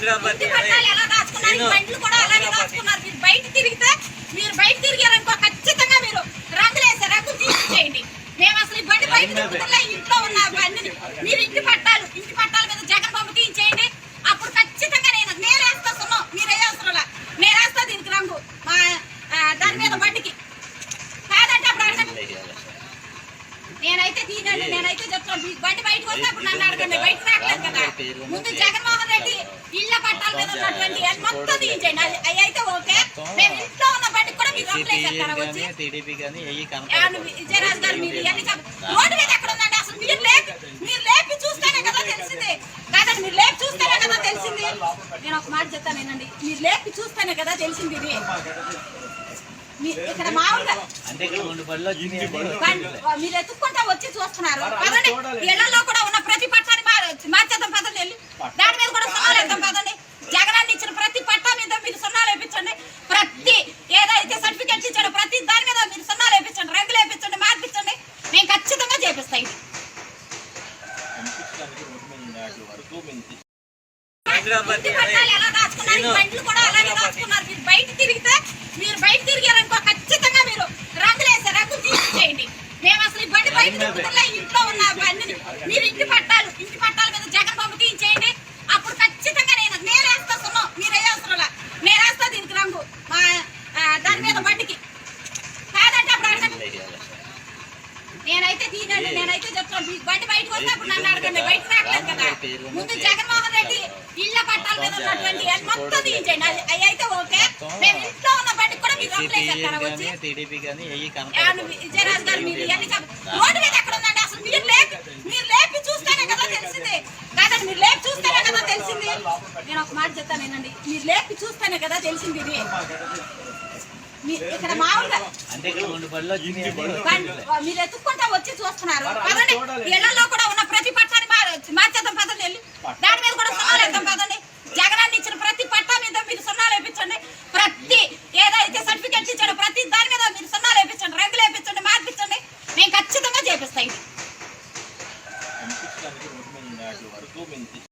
ఇంటి పట్టాలు ఎలా దాచుకున్నారు? ఈ బండ్లు కూడా అలాగే దాచుకున్నారు. మీరు బయట తిరిగితే మీరు బయట తిరిగారనుకో ఖచ్చితంగా మీరు రంగులు వేసే రంగులు తీసేయండి మేము అసలు ఈ బండి బయట తిరుగుతున్నా ఇంట్లో ఉన్న బండిని మీరు ఇంటి పట్టాలు ఇంటి పట్టాల మీద జగన్ బొమ్మ తీయించేయండి అప్పుడు ఖచ్చితంగా నేను నేను వేస్తా సున్నం మీరు వేయవసరంలా నేను వేస్తా దీనికి రంగు మా ఆ, దాని మీద బండికి కాదంటే అప్పుడు అడగండి నేనైతే తీనండి నేనైతే చెప్తాను. బండి బయటకు వస్తే అప్పుడు నన్ను అడగండి. బయట రావట్లేదు కదా. ముందు జగన్మోహన్ రెడ్డి ఇళ్ళ పట్టాల మీద ఉన్నటువంటి మొత్తం తీయించండి. అవి అయితే ఓకే. మేము ఇంట్లో ఉన్న బండి కూడా మీరు వచ్చి? విజయరాజు గారు మీరు ఇవన్నీ రోడ్డు మీద ఎక్కడ ఉందండి? అసలు మీరు లేపి మీరు లేపి చూస్తేనే కదా తెలిసింది. కాదండి మీరు లేపి చూస్తేనే కదా తెలిసింది. నేను ఒక మాట చెప్తాను వినండి. మీరు లేపి చూస్తేనే కదా తెలిసింది ఇది. ఇక్కడ మామూలుగా మీరు ఎత్తుక్కుంటా వచ్చి చూస్తున్నారు. పదండి. ఇళ్ళలో కూడా ఉన్న ప్రతి పట్టాన్ని మార్- మార్చేద్దాం పదండి వెళ్ళి. దాని మీద కూడా సున్నాలు వేద్దాం పదండి. జగనాన్ని ఇచ్చిన ప్రతి పట్టా మీద మీరు సున్నాలు వేపించండి. ప్రతి ఏదైతే సర్టిఫికెట్ ఇచ్చాడో ప్రతి దాని మీద మీరు సున్నాలు వేపించండి. రంగులు వేపించండి. మార్పించండి మేము ఖచ్చితంగా చేపిస్తాం. దాచుకున్నారు? మీరు బయట తిరిగితే మీరు బయట తిరిగారనుకో ఖచ్చితంగా మీరు రంగులు వేసే రంగులు తీసేయండి మేము అసలు ఈ బండి బయట తిరుగుతున్నా ఇంట్లో ఉన్న బండిని. మీరు ఇంటి పట్టాలు ఇంటి పట్టాల మీద జగన్ బొమ్మ తీయించేయండి. అప్పుడు ఖచ్చితంగా నేను నేను వేస్తా సున్నం. మీరు వేయవసరంలా నేను వేస్తా దీనికి రంగు. మా దాని మీద బండికి. కాదంటే అప్పుడు అడగండి. నేనైతే తీనండి నేనైతే చెప్తాను. బండి బయటకు వస్తే అప్పుడు నన్ను అడగండి. బయట రావట్లేదు కదా. ముందు జగన్మోహన్ రెడ్డి ఇళ్ళ పట్టాల మీద ఉన్నటువంటి మొత్తం తీయించండి. అది అవి అయితే ఓకే. మేము ఇంట్లో ఉన్న కూడా మీరు విజయరాజు గారు మీరు ఇవన్నీ రోడ్డు మీద ఎక్కడ ఉందండి? అసలు మీరు లేపి మీరు లేపి చూస్తేనే కదా తెలిసింది. కాదండి మీరు లేపి చూస్తేనే కదా తెలిసింది. నేను ఒక మాట చెప్తాను వినండి. మీరు లేపి చూస్తేనే కదా తెలిసింది ఇది. ఇక్కడ మామూలుగా మీరు ఎత్తుక్కుంటా వచ్చి చూస్తున్నారు. ఇళ్ళలో రాష్ట్రానికి ముఖ్యమైన నాటి వరకు మేము